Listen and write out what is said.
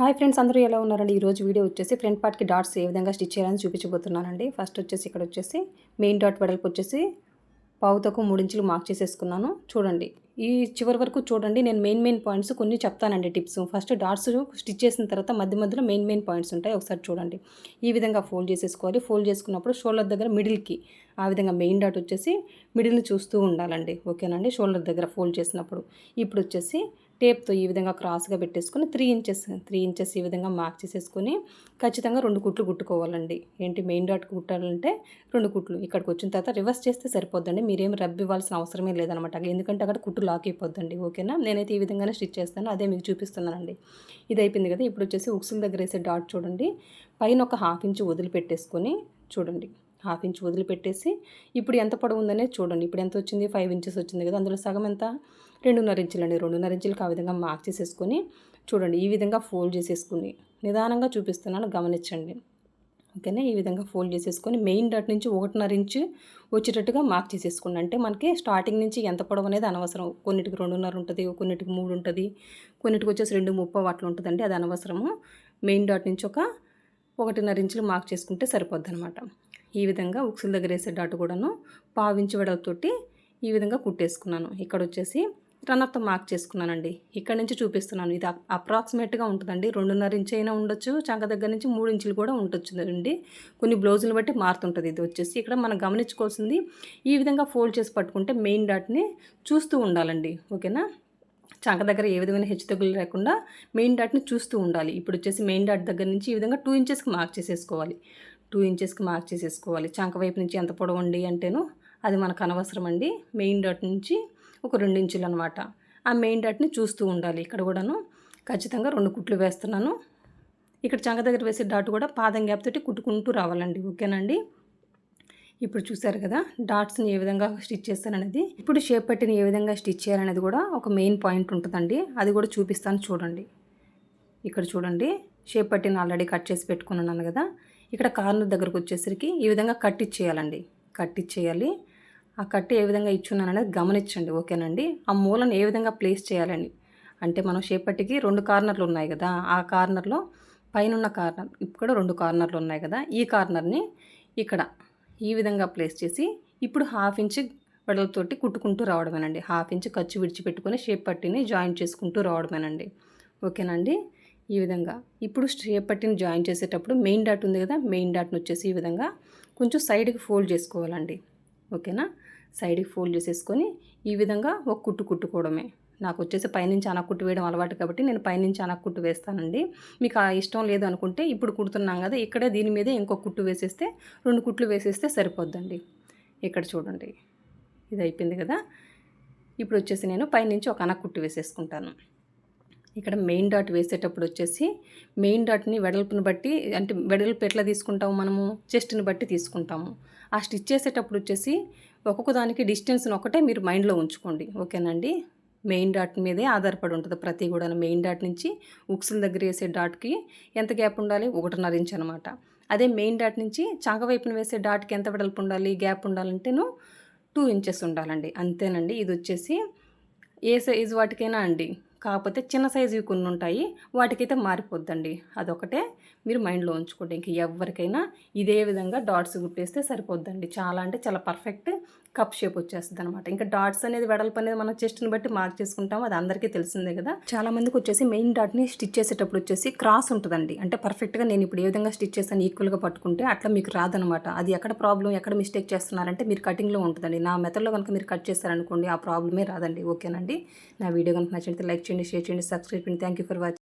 Hi friends అందరూ ఎలా ఉన్నారండి? ఈరోజు వీడియో వచ్చేసి ఫ్రంట్ పార్ట్కి డాట్స్ ఏ విధంగా స్టిచ్ చేయాలని చూపించబోతున్నానండి. ఫస్ట్ వచ్చేసి ఇక్కడ వచ్చేసి మెయిన్ డాట్ వెడల్పు వచ్చేసి పావుతకు మూడించులు మార్క్ చేసేసుకున్నాను. చూడండి ఈ చివరి వరకు చూడండి నేను మెయిన్ మెయిన్ పాయింట్స్ కొన్ని చెప్తానండి టిప్స్. ఫస్ట్ డాట్స్ స్టిచ్ చేసిన తర్వాత మధ్య మధ్యలో మెయిన్ మెయిన్ పాయింట్స్ ఉంటాయి ఒకసారి చూడండి. ఈ విధంగా ఫోల్డ్ చేసేసుకోవాలి. ఫోల్డ్ చేసుకున్నప్పుడు షోల్డర్ దగ్గర మిడిల్కి ఆ విధంగా మెయిన్ డాట్ వచ్చేసి మిడిల్ని చూస్తూ ఉండాలండి. ఓకేనండి షోల్డర్ దగ్గర ఫోల్డ్ చేసినప్పుడు. ఇప్పుడు వచ్చేసి టేప్తో ఈ విధంగా క్రాస్గా పెట్టేసుకొని త్రీ ఇంచెస్ త్రీ ఇంచెస్ ఈ విధంగా మార్క్ చేసేసుకొని ఖచ్చితంగా రెండు కుట్లు కుట్టుకోవాలండి. ఏంటి మెయిన్ డాట్ కుట్టాలంటే రెండు కుట్లు. ఇక్కడికి వచ్చిన తర్వాత రివర్స్ చేస్తే సరిపోద్దండి. మీరేం రబ్ ఇవ్వాల్సిన అవసరమే లేదనమాట. ఎందుకంటే అక్కడ కుట్టు లాక్ అయిపోద్దండి. ఓకేనా? నేనైతే ఈ విధంగానే స్టిచ్ చేస్తాను. అదే మీకు చూపిస్తున్నానండి. ఇది అయిపోయింది కదా? ఇప్పుడు వచ్చేసి ఉక్సుల దగ్గర వేసే డాట్ చూడండి. పైన ఒక హాఫ్ ఇంచ్ వదిలిపెట్టేసుకొని చూడండి. హాఫ్ ఇంచ్ వదిలిపెట్టేసి ఇప్పుడు ఎంత పొడవు ఉందనే చూడండి. ఇప్పుడు ఎంత వచ్చింది? ఫైవ్ ఇంచెస్ వచ్చింది కదా? అందులో సగం ఎంత? రెండున్నర ఇంచులండి. రెండున్నర ఇంచులకు ఆ విధంగా మార్క్ చేసేసుకొని చూడండి ఈ విధంగా ఫోల్డ్ చేసేసుకుని నిదానంగా చూపిస్తున్నాను గమనించండి. ఓకేనా? ఈ విధంగా ఫోల్డ్ చేసేసుకొని మెయిన్ డాట్ నుంచి ఒకటిన్నర ఇంచు వచ్చేటట్టుగా మార్క్ చేసేసుకోండి. అంటే మనకి స్టార్టింగ్ నుంచి ఎంత పొడవు అనేది అనవసరం. కొన్నిటికి రెండున్నర ఉంటుంది కొన్నిటికి మూడు ఉంటుంది కొన్నిటికి వచ్చేసి రెండు ముప్పై అట్లా ఉంటుందండి అది అనవసరము. మెయిన్ డాట్ నుంచి ఒక ఒకటిన్నర ఇంచులు మార్క్ చేసుకుంటే సరిపోద్ది అనమాట ఈ విధంగా ఉక్సుల దగ్గర వేసే డాట్ కూడాను పావించి వెడలతోటి ఈ విధంగా కుట్టేసుకున్నాను. ఇక్కడ వచ్చేసి రన్నర్తో మార్క్ చేసుకున్నానండి. ఇక్కడ నుంచి చూపిస్తున్నాను. ఇది అప్రాక్సిమేట్గా ఉంటుందండి. రెండున్నర ఇంచు అయినా ఉండొచ్చు. చంక దగ్గర నుంచి మూడు ఇంచులు కూడా ఉండొచ్చు అండి కొన్ని బ్లౌజులు బట్టి మారుతుంటుంది ఇది వచ్చేసి. ఇక్కడ మనం గమనించుకోవాల్సింది ఈ విధంగా ఫోల్డ్ చేసి పట్టుకుంటే మెయిన్ డాట్ని చూస్తూ ఉండాలండి. ఓకేనా? చంక దగ్గర ఏ విధమైన హెచ్చుతగ్గులు లేకుండా మెయిన్ డాట్ని చూస్తూ ఉండాలి. ఇప్పుడు వచ్చేసి మెయిన్ డాట్ దగ్గర నుంచి ఈ విధంగా టూ ఇంచెస్కి మార్క్ చేసేసుకోవాలి. టూ ఇంచెస్కి మార్క్ చేసేసుకోవాలి. చంక వైపు నుంచి ఎంత పొడవండి అంటేను అది మనకు అనవసరం అండి మెయిన్ డాట్ నుంచి ఒక రెండించులు అనమాట ఆ మెయిన్ డాట్ని చూస్తూ ఉండాలి. ఇక్కడ కూడాను ఖచ్చితంగా రెండు కుట్లు వేస్తున్నాను. ఇక్కడ చంక దగ్గర వేసే డాట్ కూడా పాదం గ్యాప్ తోటి కుట్టుకుంటూ రావాలండి. ఓకేనండి? ఇప్పుడు చూసారు కదా డాట్స్ని ఏ విధంగా స్టిచ్ చేస్తాననేది ఇప్పుడు షేప్ పట్టిని ఏ విధంగా స్టిచ్ చేయాలనేది కూడా ఒక మెయిన్ పాయింట్ ఉంటుందండి. అది కూడా చూపిస్తాను చూడండి. ఇక్కడ చూడండి షేప్ పట్టిని ఆల్రెడీ కట్ చేసి పెట్టుకున్నాను కదా. ఇక్కడ కార్నర్ దగ్గరకు వచ్చేసరికి ఈ విధంగా కట్ ఇచ్చేయాలండి. కట్ ఇచ్చేయాలి. ఆ కట్టి ఏ విధంగా ఇచ్చున్నాను అనేది గమనించండి ఓకేనండి? ఆ మూలను ఏ విధంగా ప్లేస్ చేయాలండి అంటే మనం షేపట్టికి రెండు కార్నర్లు ఉన్నాయి కదా ఆ కార్నర్లో పైన కార్నర్ ఇక్కడ రెండు కార్నర్లు ఉన్నాయి కదా ఈ కార్నర్ని ఇక్కడ ఈ విధంగా ప్లేస్ చేసి ఇప్పుడు హాఫ్ ఇంచ్ వెడలతోటి కుట్టుకుంటూ రావడమేనండి. హాఫ్ ఇంచ్ ఖర్చు విడిచిపెట్టుకొని షేప్ పట్టిని జాయిన్ చేసుకుంటూ రావడమేనండి. ఓకేనండి? ఈ విధంగా. ఇప్పుడు షేప్ పట్టిని జాయిన్ చేసేటప్పుడు మెయిన్ డాట్ ఉంది కదా మెయిన్ డాట్ని వచ్చేసి ఈ విధంగా కొంచెం సైడ్కి ఫోల్డ్ చేసుకోవాలండి. ఓకేనా? సైడ్కి ఫోల్డ్ చేసేసుకొని ఈ విధంగా ఒక కుట్టు కుట్టుకోవడమే. నాకు వచ్చేసి పైనుంచి అనక్కుట్టు వేయడం అలవాటు కాబట్టి నేను పైనుంచి అనక్కుట్టు వేస్తానండి. మీకు ఆ ఇష్టం లేదు అనుకుంటే ఇప్పుడు కుడుతున్నాం కదా ఇక్కడే దీని మీదే ఇంకో కుట్టు వేసేస్తే రెండు కుట్లు వేసేస్తే సరిపోద్దండి. ఇక్కడ చూడండి ఇది అయిపోయింది కదా. ఇప్పుడు వచ్చేసి నేను పైనుంచి ఒక అనక్కుట్టు వేసేసుకుంటాను. ఇక్కడ మెయిన్ డాట్ వేసేటప్పుడు వచ్చేసి మెయిన్ డాట్ని వెడల్పుని బట్టి అంటే వెడల్పు ఎట్లా తీసుకుంటాము మనము? చెస్ట్ని బట్టి తీసుకుంటాము. ఆ స్టిచ్ చేసేటప్పుడు వచ్చేసి ఒక్కొక్క దానికి డిస్టెన్స్ని ఒకటే మీరు మైండ్లో ఉంచుకోండి. ఓకేనండి? మెయిన్ డాట్ మీదే ఆధారపడి ఉంటుంది ప్రతి కూడా మెయిన్ డాట్ నుంచి ఉక్సుల దగ్గర వేసే డాట్కి ఎంత గ్యాప్ ఉండాలి? ఒకటిన్నర ఇంచ్ అనమాట అదే మెయిన్ డాట్ నుంచి చాక వైపున వేసే డాట్కి ఎంత వెడల్పు ఉండాలి? గ్యాప్ ఉండాలంటేను టూ ఇంచెస్ ఉండాలండి. అంతేనండి. ఇది వచ్చేసి ఏ సైజు వాటికైనా అండి. కాకపోతే చిన్న సైజువి కొన్ని ఉంటాయి వాటికైతే మారిపోద్దండి. అదొకటే మీరు మైండ్లో ఉంచుకోండి. ఇంక ఎవరికైనా ఇదే విధంగా డాట్స్ గుట్టేస్తే సరిపోద్దండి. చాలా అంటే చాలా పర్ఫెక్ట్ కప్ షేప్ వచ్చేస్తుంది అనమాట ఇంకా డాట్స్ అనేది వెడల్పు అనేది మనం చెస్ట్ని బట్టి మార్క్ చేసుకుంటాం అది అందరికీ తెలిసిందే కదా. చాలా మందికి వచ్చేసి మెయిన్ డాట్ని స్టిచ్ చేసేటప్పుడు వచ్చేసి క్రాస్ ఉంటుందండి. అంటే పర్ఫెక్ట్గా నేను ఇప్పుడు ఏ విధంగా స్టిచ్ చేస్తాను ఈక్వల్గా పట్టుకుంటే అట్లా మీకు రాదనమాట. అది ఎక్కడ ప్రాబ్లం ఎక్కడ మిస్టేక్ చేస్తున్నారంటే మీరు కటింగ్లో ఉంటుందండి. నా మెథడ్లో కనుక మీరు కట్ చేస్తారనుకోండి ఆ ప్రాబ్లమే రాదండి. ఓకేనండి? నా వీడియో కనుక నచ్చితే లైక్ చేయండి షేర్ చేయండి సబ్స్క్రైబ్ చేయండి. Thank you for watching